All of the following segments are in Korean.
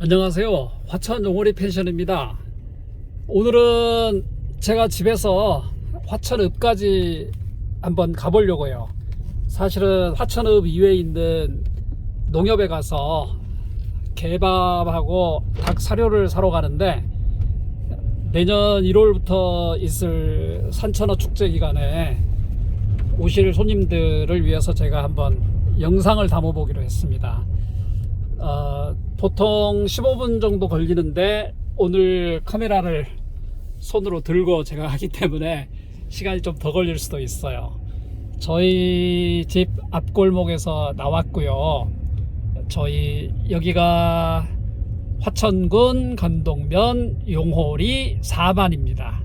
안녕하세요. 화천 용오리 펜션입니다. 오늘은 제가 집에서 화천읍까지 한번 가보려고요. 사실은 화천읍 이외에 있는 농협에 가서 개밥하고 닭 사료를 사러 가는데 내년 1월부터 있을 산천어 축제 기간에 오실 손님들을 위해서 제가 한번 영상을 담아보기로 했습니다. 어, 보통 15분 정도 걸리는데 오늘 카메라를 손으로 들고 제가 하기 때문에 시간이 좀 더 걸릴 수도 있어요. 저희 집 앞골목에서 나왔고요. 저희 여기가 화천군 간동면 용호리 4반입니다.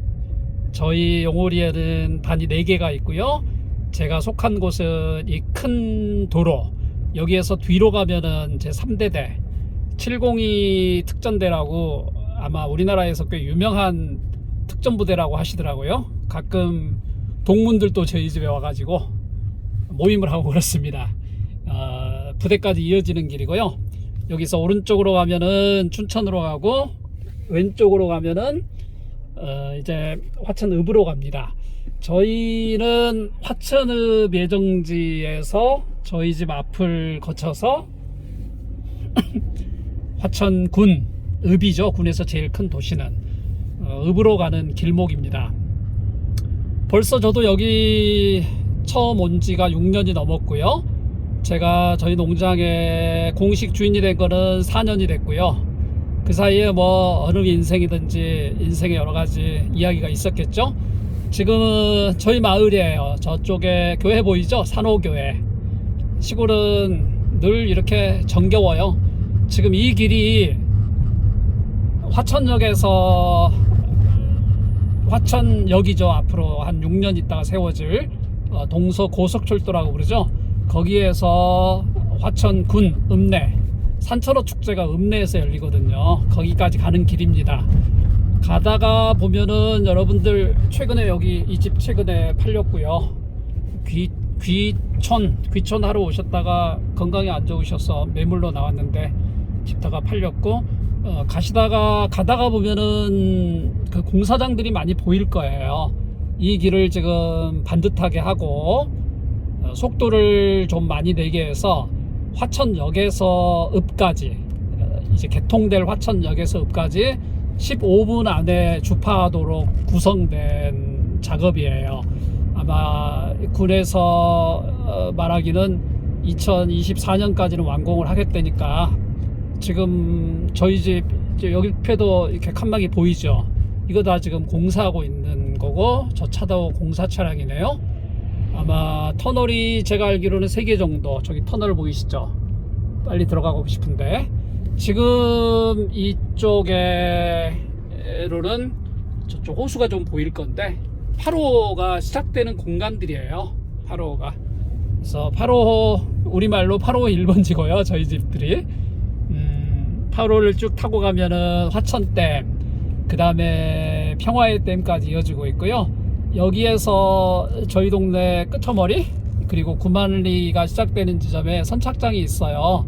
저희 용호리에는 반이 4개가 있고요. 제가 속한 곳은 이 큰 도로 여기에서 뒤로 가면은 제 3대대 702 특전대라고 아마 우리나라에서 꽤 유명한 특전부대라고 하시더라고요. 가끔 동문들도 저희 집에 와가지고 모임을 하고 그렇습니다. 어, 부대까지 이어지는 길이고요. 여기서 오른쪽으로 가면은 춘천으로 가고 왼쪽으로 가면은 어, 이제 화천읍으로 갑니다. 저희는 화천읍 예정지에서 저희 집 앞을 거쳐서 화천군 읍이죠. 군에서 제일 큰 도시는 어, 읍으로 가는 길목입니다. 벌써 저도 여기 처음 온 지가 6년이 넘었고요. 제가 저희 농장의 공식 주인이 된 거는 4년이 됐고요. 그 사이에 뭐 어느 인생이든지 인생의 여러 가지 이야기가 있었겠죠. 지금은 저희 마을이에요. 저쪽에 교회 보이죠? 산호교회. 시골은 늘 이렇게 정겨워요. 지금 이 길이 화천역에서 화천역이죠. 앞으로 한 6년 있다가 세워질 어, 동서 고속철도라고 그러죠. 거기에서 화천군 읍내 산천어 축제가 읍내에서 열리거든요. 거기까지 가는 길입니다. 가다가 보면은 여러분들 최근에 여기 이 집 최근에 팔렸고요. 귀 귀촌 귀촌 하러 오셨다가 건강이 안 좋으셔서 매물로 나왔는데 집터가 팔렸고 어, 가시다가 가다가 보면은 그 공사장들이 많이 보일 거예요. 이 길을 지금 반듯하게 하고 어, 속도를 좀 많이 내게 해서 화천역에서 읍까지 어, 이제 개통될 화천역에서 읍까지 15분 안에 주파하도록 구성된 작업이에요. 아마 군에서 어, 말하기는 2024년까지는 완공을 하겠다니까 지금 저희 집 여기 옆에도 이렇게 칸막이 보이죠? 이거 다 지금 공사하고 있는 거고 저 차도 공사 차량이네요. 아마 터널이 제가 알기로는 3개 정도 저기 터널 보이시죠? 빨리 들어가고 싶은데 지금 이쪽에로는 저쪽 호수가 좀 보일 건데 8호가 시작되는 공간들이에요 8호가 그래서 8호 우리말로 8호 1번지고요 저희 집들이 음, 8호를 쭉 타고 가면은 화천댐 그 다음에 평화의 댐까지 이어지고 있고요. 여기에서 저희 동네 끄터머리 그리고 구만리가 시작되는 지점에 선착장이 있어요.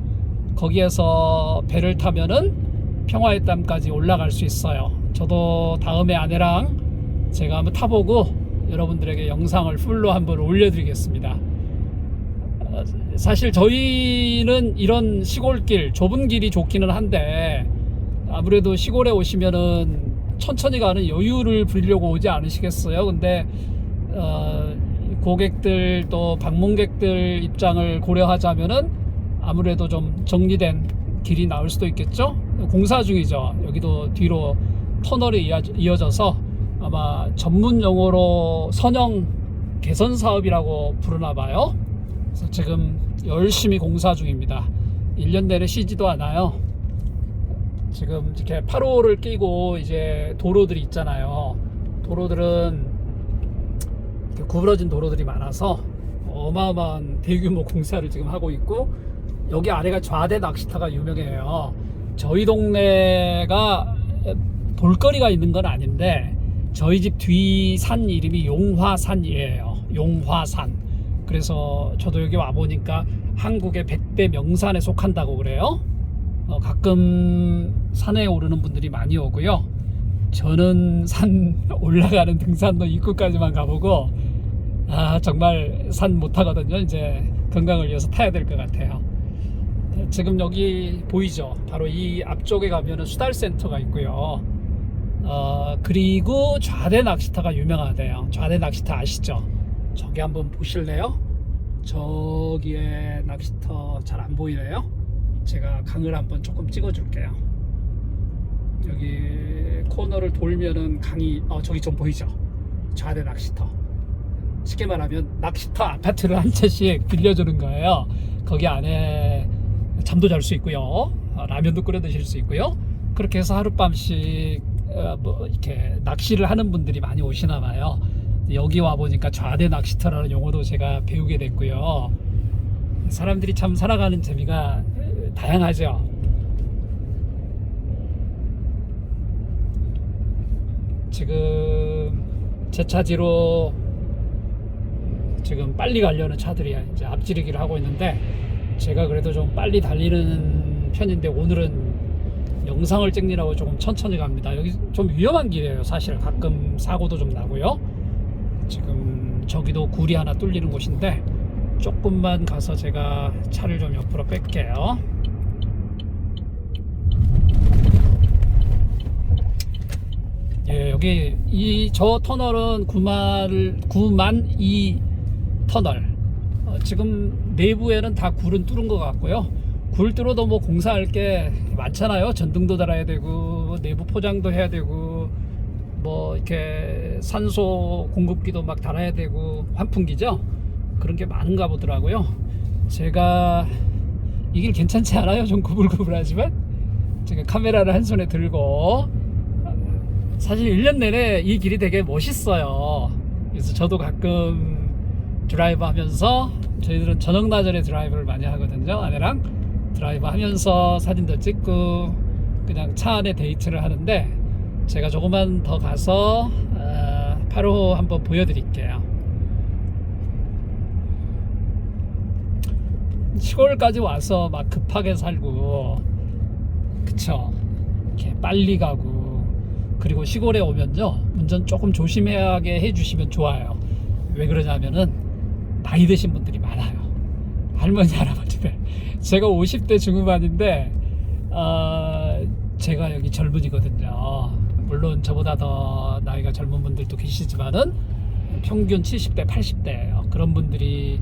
거기에서 배를 타면은 평화의 댐까지 올라갈 수 있어요. 저도 다음에 아내랑 제가 한번 타보고 여러분들에게 영상을 풀로 한번 올려드리겠습니다. 어, 사실 저희는 이런 시골길 좁은 길이 좋기는 한데 아무래도 시골에 오시면은 천천히 가는 여유를 부리려고 오지 않으시겠어요? 근데 어, 고객들 또 방문객들 입장을 고려하자면은 아무래도 좀 정리된 길이 나올 수도 있겠죠? 공사 중이죠. 여기도 뒤로 터널이 이어져- 이어져서 아마 전문 용어로 선형 개선 사업이라고 부르나 봐요 그래서 지금 열심히 공사 중입니다 1년 내내 쉬지도 않아요 지금 이렇게 8호를 끼고 이제 도로들이 있잖아요 도로들은 구부러진 도로들이 많아서 어마어마한 대규모 공사를 지금 하고 있고 여기 아래가 좌대 낚시터가 유명해요. 저희 동네가 볼거리가 있는 건 아닌데 저희 집 뒤 산 이름이 용화산이에요. 용화산. 그래서 저도 여기 와 보니까 한국의 100대 명산에 속한다고 그래요. 어, 가끔 산에 오르는 분들이 많이 오고요. 저는 산 올라가는 등산로 입구까지만 가보고 아 정말 산못 타거든요. 이제 건강을 위해서 타야 될 것 같아요. 지금 여기 보이죠? 바로 이 앞쪽에 가면은 수달센터가 있고요. 어, 그리고 좌대 낚시터가 유명하대요. 좌대 낚시터 아시죠? 저기 한번 보실래요? 저기에 낚시터 잘 안 보이네요. 제가 강을 한번 조금 찍어줄게요. 여기 코너를 돌면은 강이 어 저기 좀 보이죠? 좌대 낚시터. 쉽게 말하면 낚시터 아파트를 한 채씩 빌려주는 거예요. 거기 안에 잠도 잘 수 있고요. 어, 라면도 끓여 드실 수 있고요. 그렇게 해서 하룻밤씩 어, 뭐 이렇게 낚시를 하는 분들이 많이 오시나 봐요. 여기 와 보니까 좌대 낚시터라는 용어도 제가 배우게 됐고요. 사람들이 참 살아가는 재미가 어, 다양하죠. 지금 제 차지로 지금 빨리 가려는 차들이 이제 앞지르기를 하고 있는데 제가 그래도 좀 빨리 달리는 편인데 오늘은 영상을 찍느라고 조금 천천히 갑니다. 여기 좀 위험한 길이에요. 사실 가끔 사고도 좀 나고요. 지금 저기도 굴이 하나 뚫리는 곳인데 조금만 가서 제가 차를 좀 옆으로 뺄게요. 예, 여기 이 저 터널은 9만 9만 2 터널. 어, 지금 내부에는 다 굴은 뚫은 것 같고요. 굴 뚫어도 뭐 공사할 게 많잖아요. 전등도 달아야 되고 내부 포장도 해야 되고 뭐 이렇게 산소 공급기도 막 달아야 되고 환풍기죠. 그런 게 많은가 보더라고요. 제가 이길 괜찮지 않아요? 좀 구불구불하지만 제가 카메라를 한 손에 들고 사실 1년 내내 이 길이 되게 멋있어요. 그래서 저도 가끔 드라이브 하면서 저희들은 저녁 나절에 드라이브를 많이 하거든요. 아내랑 드라이브 하면서 사진도 찍고 그냥 차 안에 데이트를 하는데 제가 조금만 더 가서 어, 8호 한번 보여드릴게요. 시골까지 와서 막 급하게 살고 그쵸? 이렇게 빨리 가고 그리고 시골에 오면요 운전 조금 조심하게 해주시면 좋아요. 왜 그러냐면은 나이 드신 분들이 많아요. 할머니 할아버지들. 제가 50대 중후반인데 어, 제가 여기 젊은이거든요 물론 저보다 더 나이가 젊은 분들도 계시지만은 평균 70대 80대예요 그런 분들이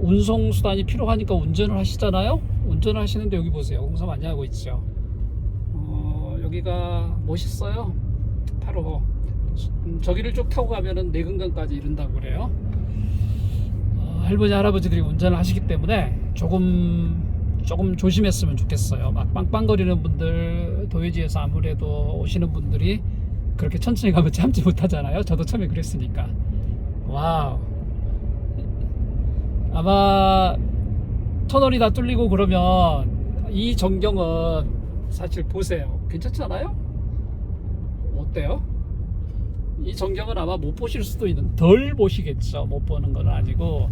운송 수단이 필요하니까 운전을 하시잖아요. 운전을 하시는데 여기 보세요. 공사 많이 하고 있죠. 어, 여기가 멋있어요. 바로 음, 저기를 쭉 타고 가면은 내근강까지 이른다고 그래요. 어, 할머니 할아버지들이 운전을 하시기 때문에 조금 조금 조심했으면 좋겠어요. 막 빵빵거리는 분들 도해지에서 아무래도 오시는 분들이 그렇게 천천히 가면 참지 못하잖아요. 저도 처음에 그랬으니까. 와우. 아마 터널이 다 뚫리고 그러면 이 전경은 사실 보세요. 괜찮지 않아요? 어때요? 이 전경은 아마 못 보실 수도 있는 덜 보시겠죠. 못 보는 건 아니고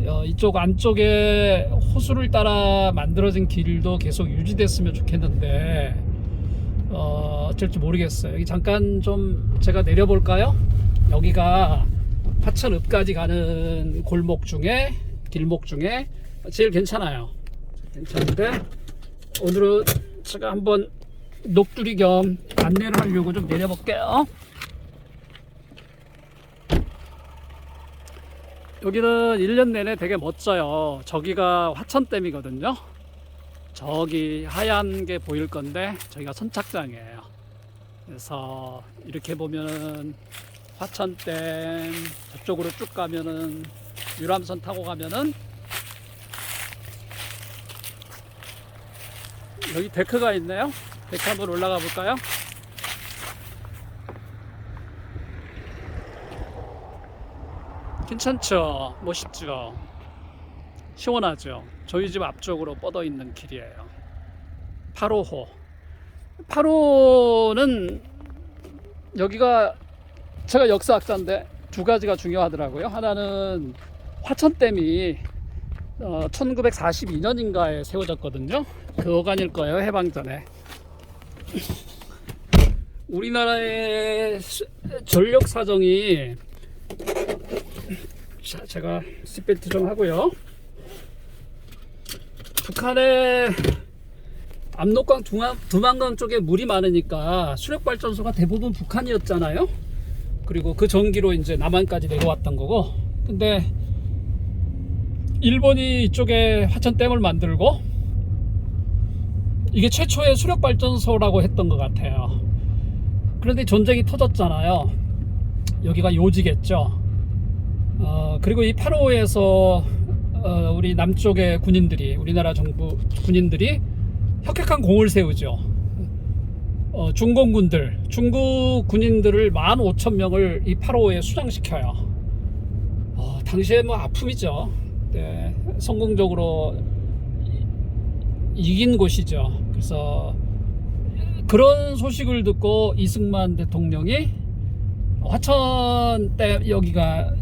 어, 이쪽 안쪽에 호수를 따라 만들어진 길도 계속 유지됐으면 좋겠는데 어, 어쩔지 모르겠어요. 여기 잠깐 좀 제가 내려볼까요? 여기가 화천읍까지 가는 골목 중에 길목 중에 제일 괜찮아요. 괜찮은데 오늘은 제가 한번 녹두리 겸 안내를 하려고 좀 내려볼게요. 여기는 1년 내내 되게 멋져요. 저기가 화천댐이거든요. 저기 하얀 게 보일 건데 저기가 선착장이에요. 그래서 이렇게 보면은 화천댐 저쪽으로 쭉 가면은 유람선 타고 가면은 여기 데크가 있네요. 데크 한번 올라가 볼까요? 괜찮죠? 멋있죠? 시원하죠? 저희 집 앞쪽으로 뻗어 있는 길이에요. 8호호. 8호는 여기가 제가 역사학자인데 두 가지가 중요하더라고요. 하나는 화천댐이 어, 1942년인가에 세워졌거든요. 그 어간일 거예요. 해방 전에. 우리나라의 수- 전력 사정이 자, 제가 시트벨트 좀 하고요. 북한의 압록강 중앙, 두만강 쪽에 물이 많으니까 수력 발전소가 대부분 북한이었잖아요. 그리고 그 전기로 이제 남한까지 내려왔던 거고. 근데 일본이 이쪽에 화천댐을 만들고 이게 최초의 수력 발전소라고 했던 것 같아요. 그런데 전쟁이 터졌잖아요. 여기가 요지겠죠. 어, 그리고 이 8호에서 어, 우리 남쪽의 군인들이 우리나라 정부 군인들이 혁혁한 공을 세우죠. 어, 중공군들, 중국 군인들을 15,000명을 이 8호에 수장시켜요. 어, 당시에 뭐 아픔이죠. 네, 성공적으로 이- 이긴 곳이죠. 그래서 그런 소식을 듣고 이승만 대통령이 화천 댐 여기가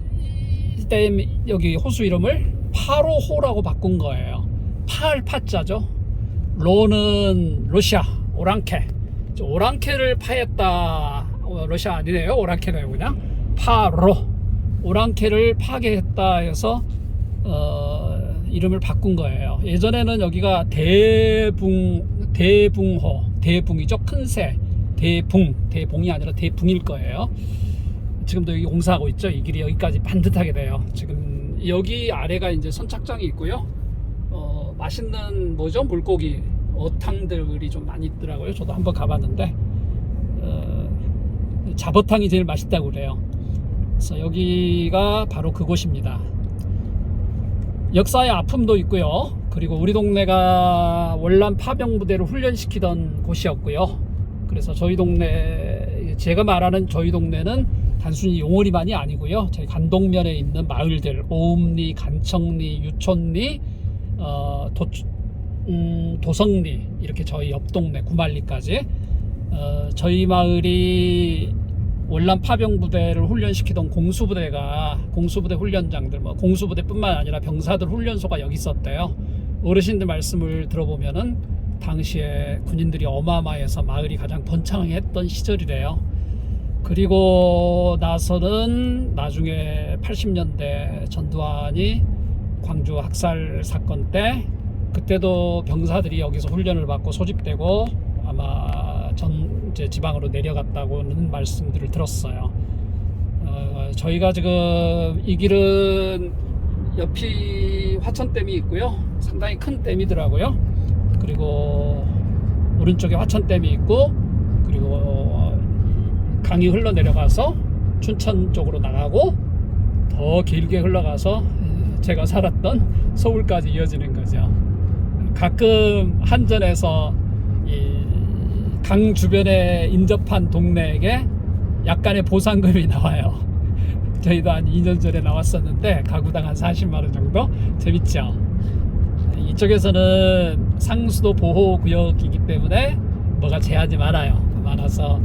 댐 여기 호수 이름을 8호호라고 바꾼 거예요. 8 파자죠. 로는 러시아 오랑캐. 저 오랑캐를 파했다. 어, 러시아 아니네요. 오랑캐네요. 그냥 파로 오랑캐를 파괴했다 해서 어, 이름을 바꾼 거예요. 예전에는 여기가 대붕 대붕호 대붕이죠. 큰 새 대붕 대봉이 아니라 대붕일 거예요. 지금도 여기 공사하고 있죠. 이 길이 여기까지 반듯하게 돼요. 지금 여기 아래가 이제 선착장이 있고요. 어, 맛있는 뭐죠? 물고기 어탕들이 좀 많이 있더라고요. 저도 한번 가봤는데 어, 잡어탕이 제일 맛있다고 그래요. 그래서 여기가 바로 그곳입니다. 역사의 아픔도 있고요. 그리고 우리 동네가 월남 파병 부대를 훈련시키던 곳이었고요. 그래서 저희 동네 제가 말하는 저희 동네는 단순히 용어리만이 아니고요. 저희 간동면에 있는 마을들 오음리, 간청리, 유촌리, 어, 도, 음, 도성리 이렇게 저희 옆 동네 구말리까지 어, 저희 마을이 월남 파병 부대를 훈련시키던 공수부대가 공수부대 훈련장들 뭐 공수부대뿐만 아니라 병사들 훈련소가 여기 있었대요. 어르신들 말씀을 들어보면은 당시에 군인들이 어마어마해서 마을이 가장 번창했던 시절이래요. 그리고 나서는 나중에 80년대 전두환이 광주 학살 사건 때 그때도 병사들이 여기서 훈련을 받고 소집되고 아마 전 이제 지방으로 내려갔다고는 말씀들을 들었어요. 어, 저희가 지금 이 길은 옆이 화천댐이 있고요. 상당히 큰 댐이더라고요. 그리고 오른쪽에 화천댐이 있고 그리고 강이 흘러 내려가서 춘천 쪽으로 나가고 더 길게 흘러가서 제가 살았던 서울까지 이어지는 거죠. 가끔 한전에서 이강 주변에 인접한 동네에게 약간의 보상금이 나와요. 저희도 한 2년 전에 나왔었는데 가구당 한 40만 원 정도 재밌죠. 이쪽에서는 상수도 보호 구역이기 때문에 뭐가 제한이 많아요. 많아서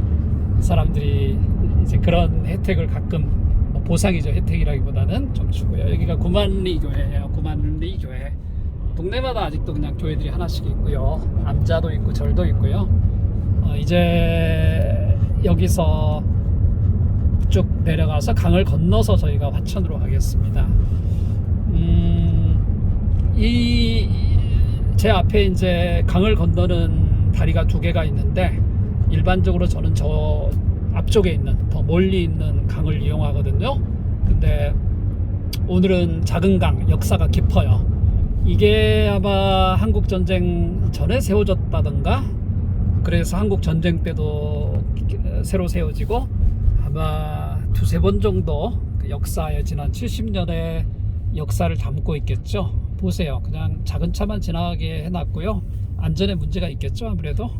사람들이 이제 그런 혜택을 가끔 뭐 보상이죠. 혜택이라기보다는 좀 주고요. 여기가 구만리 교회예요. 구만리 교회. 동네마다 아직도 그냥 교회들이 하나씩 있고요. 암자도 있고 절도 있고요. 어, 이제 여기서 쭉 내려가서 강을 건너서 저희가 화천으로 가겠습니다. 음, 이제 앞에 이제 강을 건너는 다리가 두 개가 있는데 일반적으로 저는 저 앞쪽에 있는 더 멀리 있는 강을 이용하거든요. 근데 오늘은 작은 강 역사가 깊어요. 이게 아마 한국 전쟁 전에 세워졌다던가 그래서 한국 전쟁 때도 새로 세워지고 아마 두세 번 정도 그 역사에 지난 70년의 역사를 담고 있겠죠. 보세요. 그냥 작은 차만 지나가게 해놨고요. 안전에 문제가 있겠죠. 아무래도.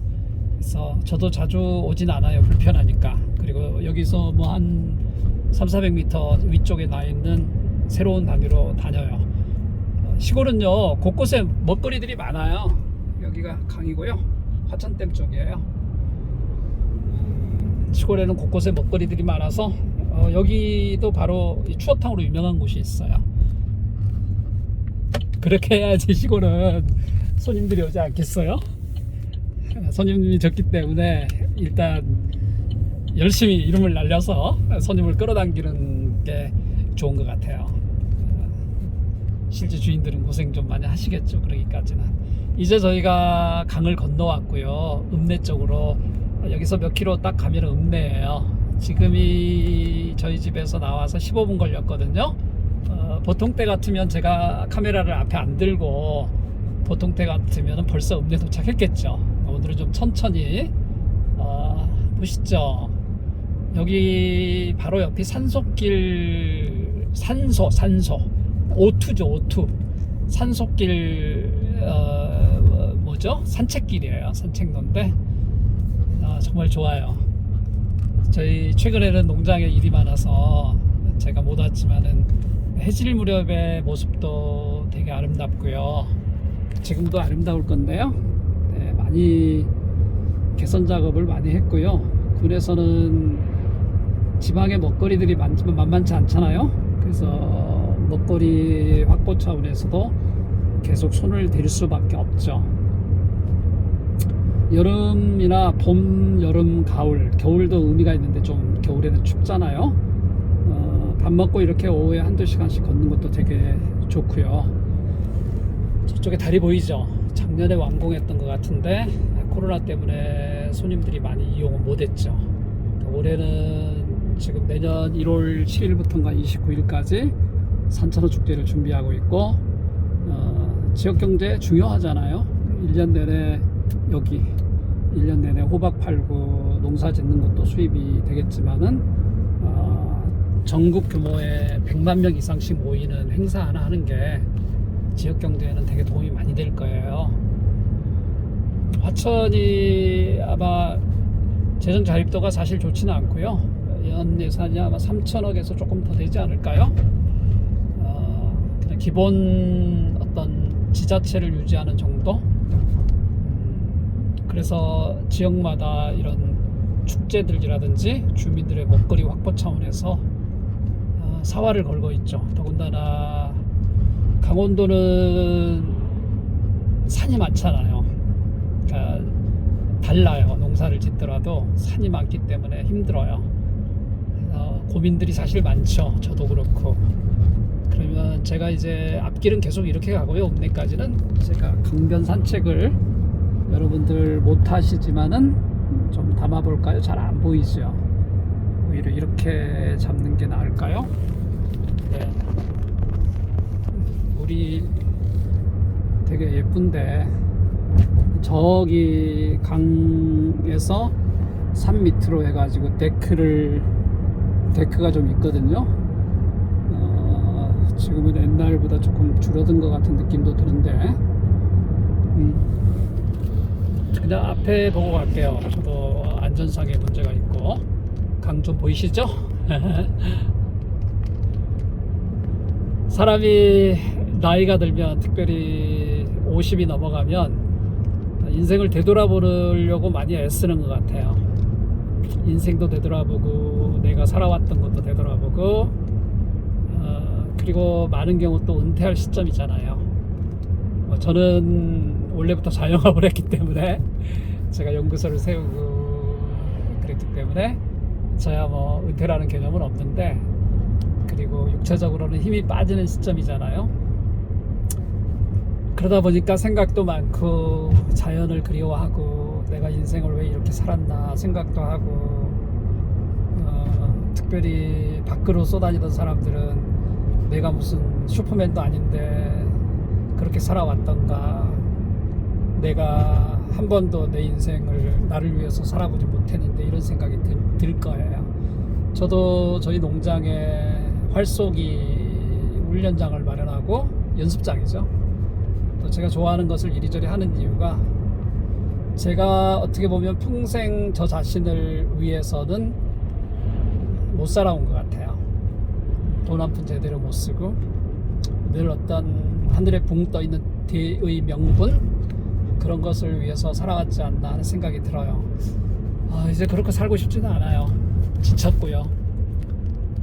그래서 저도 자주 오진 않아요. 불편하니까. 그리고 여기서 뭐 한 3, 400m 위쪽에 나 있는 새로운 다리로 다녀요. 어, 시골은요, 곳곳에 먹거리들이 많아요. 여기가 강이고요. 화천댐 쪽이에요. 시골에는 곳곳에 먹거리들이 많아서 어, 여기도 바로 이 추어탕으로 유명한 곳이 있어요. 그렇게 해야지 시골은 손님들이 오지 않겠어요? 손님이 적기 때문에 일단 열심히 이름을 날려서 손님을 끌어당기는 게 좋은 것 같아요. 실제 주인들은 고생 좀 많이 하시겠죠. 그러기까지는 이제 저희가 강을 건너왔고요. 읍내 쪽으로 여기서 몇 킬로 딱 가면 읍내예요. 지금이 저희 집에서 나와서 15분 걸렸거든요. 어, 보통 때 같으면 제가 카메라를 앞에 안 들고 보통 때 같으면 벌써 읍내 도착했겠죠. 오늘은 좀 천천히 어, 보시죠. 여기 바로 옆이 산속길 산소 산소. 오투죠 오투. 산속길 어, 뭐죠? 산책길이에요 산책로인데. 아, 정말 좋아요. 저희 최근에는 농장에 일이 많아서 제가 못 왔지만은 해질 무렵의 모습도 되게 아름답고요. 지금도 아름다울 건데요. 네, 많이 개선 작업을 많이 했고요 군에서는 지방의 먹거리들이 많, 만만치 않잖아요. 그래서 먹거리 확보 차원에서도 계속 손을 댈 수밖에 없죠. 여름이나 봄, 여름, 가을, 겨울도 의미가 있는데 좀 겨울에는 춥잖아요. 어, 밥 먹고 이렇게 오후에 한두 시간씩 걷는 것도 되게 좋고요. 저쪽에 다리 보이죠? 작년에 완공했던 것 같은데 코로나 때문에 손님들이 많이 이용을 못했죠. 올해는 지금 내년 1월 7일부터인가 29일까지 산천어 축제를 준비하고 있고 어, 지역 경제 중요하잖아요. 1년 내내 여기 1년 내내 호박 팔고 농사 짓는 것도 수입이 되겠지만은 어, 전국 규모의 100만 명 이상씩 모이는 행사 하나 하는 게 지역 경제에는 되게 도움이 많이 될 거예요. 화천이 아마 재정 자립도가 사실 좋지는 않고요. 연 예산이 아마 3천억에서 조금 더 되지 않을까요? 어, 기본 어떤 지자체를 유지하는 정도. 음, 그래서 지역마다 이런 축제들이라든지 주민들의 먹거리 확보 차원에서 어, 사활을 걸고 있죠. 더군다나 강원도는 산이 많잖아요. 그러니까 달라요. 농사를 짓더라도 산이 많기 때문에 힘들어요. 그래서 고민들이 사실 많죠. 저도 그렇고. 그러면 제가 이제 앞길은 계속 이렇게 가고요. 읍내까지는 제가 강변 산책을 여러분들 못 하시지만은 좀 담아 볼까요? 잘 안 보이죠. 오히려 이렇게 잡는 게 나을까요? 네. 물이 되게 예쁜데 저기 강에서 산 밑으로 해가지고 데크를 데크가 좀 있거든요. 어, 지금은 옛날보다 조금 줄어든 것 같은 느낌도 드는데 음, 그냥 앞에 보고 갈게요. 저도 안전상의 문제가 있고 강 좀 보이시죠? 사람이 나이가 들면 특별히 50이 넘어가면 인생을 되돌아보려고 많이 애쓰는 것 같아요. 인생도 되돌아보고 내가 살아왔던 것도 되돌아보고 어, 그리고 많은 경우 또 은퇴할 시점이잖아요. 뭐 저는 원래부터 자영업을 했기 때문에 제가 연구소를 세우고 그랬기 때문에 저야 뭐 은퇴라는 개념은 없는데 그리고 육체적으로는 힘이 빠지는 시점이잖아요. 그러다 보니까 생각도 많고 자연을 그리워하고 내가 인생을 왜 이렇게 살았나 생각도 하고 어, 특별히 밖으로 쏘다니던 사람들은 내가 무슨 슈퍼맨도 아닌데 그렇게 살아왔던가 내가 한 번도 내 인생을 나를 위해서 살아보지 못했는데 이런 생각이 들, 들 거예요. 저도 저희 농장에 활쏘기 훈련장을 마련하고 연습장이죠. 또 제가 좋아하는 것을 이리저리 하는 이유가 제가 어떻게 보면 평생 저 자신을 위해서는 못 살아온 것 같아요. 돈 한 푼 제대로 못 쓰고 늘 어떤 하늘에 붕 떠 있는 대의 명분 그런 것을 위해서 살아왔지 않나 하는 생각이 들어요. 아, 이제 그렇게 살고 싶지는 않아요. 지쳤고요.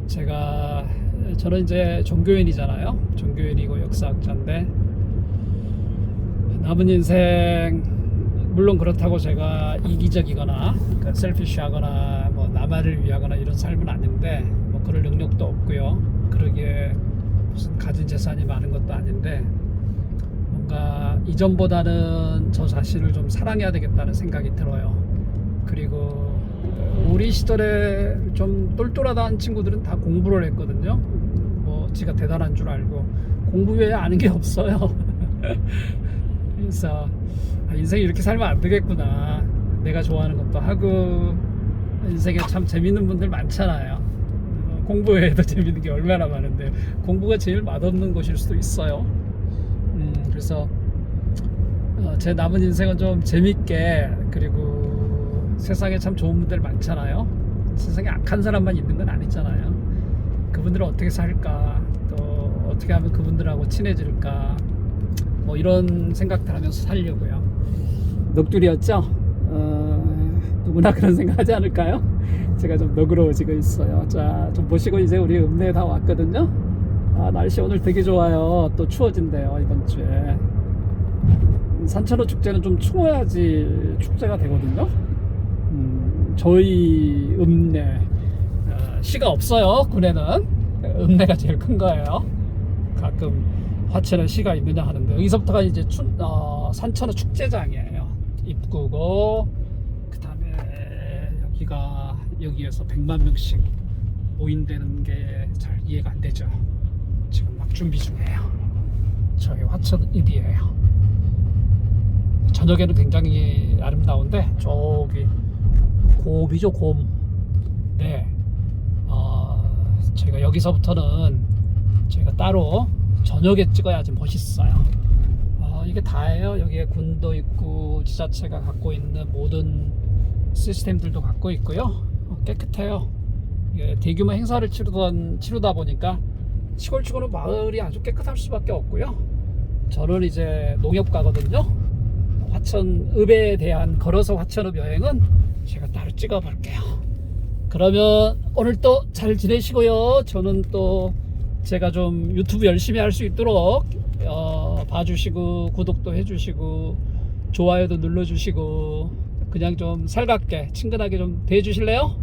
제가 저는 이제 종교인이잖아요. 종교인이고 역사학자인데 남은 인생 물론 그렇다고 제가 이기적이거나 그러니까 셀피시하거나 뭐 나만을 위하거나 이런 삶은 아닌데 뭐 그럴 능력도 없고요. 그러기에 무슨 가진 재산이 많은 것도 아닌데 뭔가 이전보다는 저 자신을 좀 사랑해야 되겠다는 생각이 들어요. 그리고 우리 시절에 좀 똘똘하다는 친구들은 다 공부를 했거든요. 뭐 지가 대단한 줄 알고 공부 외에 아는 게 없어요. 그래서 아, 인생 이렇게 살면 안 되겠구나. 내가 좋아하는 것도 하고 인생에 참 재밌는 분들 많잖아요. 어, 공부 외에도 재밌는 게 얼마나 많은데 공부가 제일 맛없는 것일 수도 있어요. 음, 그래서 어, 제 남은 인생은 좀 재밌게 그리고 세상에 참 좋은 분들 많잖아요. 세상에 악한 사람만 있는 건 아니잖아요. 그분들은 어떻게 살까 또 어떻게 하면 그분들하고 친해질까 뭐 이런 생각들 하면서 살려고요. 넋두리였죠? 어, 누구나 그런 생각 하지 않을까요? 제가 좀 너그러워지고 있어요. 자, 좀 보시고 이제 우리 읍내에 다 왔거든요. 아, 날씨 오늘 되게 좋아요. 또 추워진대요, 이번 주에. 산천어 축제는 좀 추워야지 축제가 되거든요. 음, 저희 읍내 어, 시가 없어요. 군에는 읍내가 제일 큰 거예요. 가끔 화천에 시가 있느냐 하는데 여기서부터가 이제 춘, 어, 산천어 축제장이에요. 입구고 그 다음에 여기가 여기에서 100만 명씩 모인다는 게 잘 이해가 안 되죠. 지금 막 준비 중이에요. 저기 화천 읍이에요. 저녁에는 굉장히 아름다운데 저기 곰이죠 곰. 네. 어, 저희가 여기서부터는 저희가 따로 저녁에 찍어야지 멋있어요. 어, 이게 다예요. 여기에 군도 있고 지자체가 갖고 있는 모든 시스템들도 갖고 있고요. 어, 깨끗해요. 이게 대규모 행사를 치르던 치르다 보니까 시골치고는 마을이 아주 깨끗할 수밖에 없고요. 저는 이제 농협가거든요. 화천읍에 대한 걸어서 화천읍 여행은 제가 따로 찍어 볼게요. 그러면 오늘 또 잘 지내시고요. 저는 또 제가 좀 유튜브 열심히 할 수 있도록 어, 봐주시고 구독도 해주시고 좋아요도 눌러주시고 그냥 좀 살갑게 친근하게 좀 대해주실래요?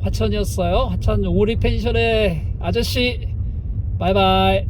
화천이었어요. 화천 용우리 펜션의 아저씨 바이바이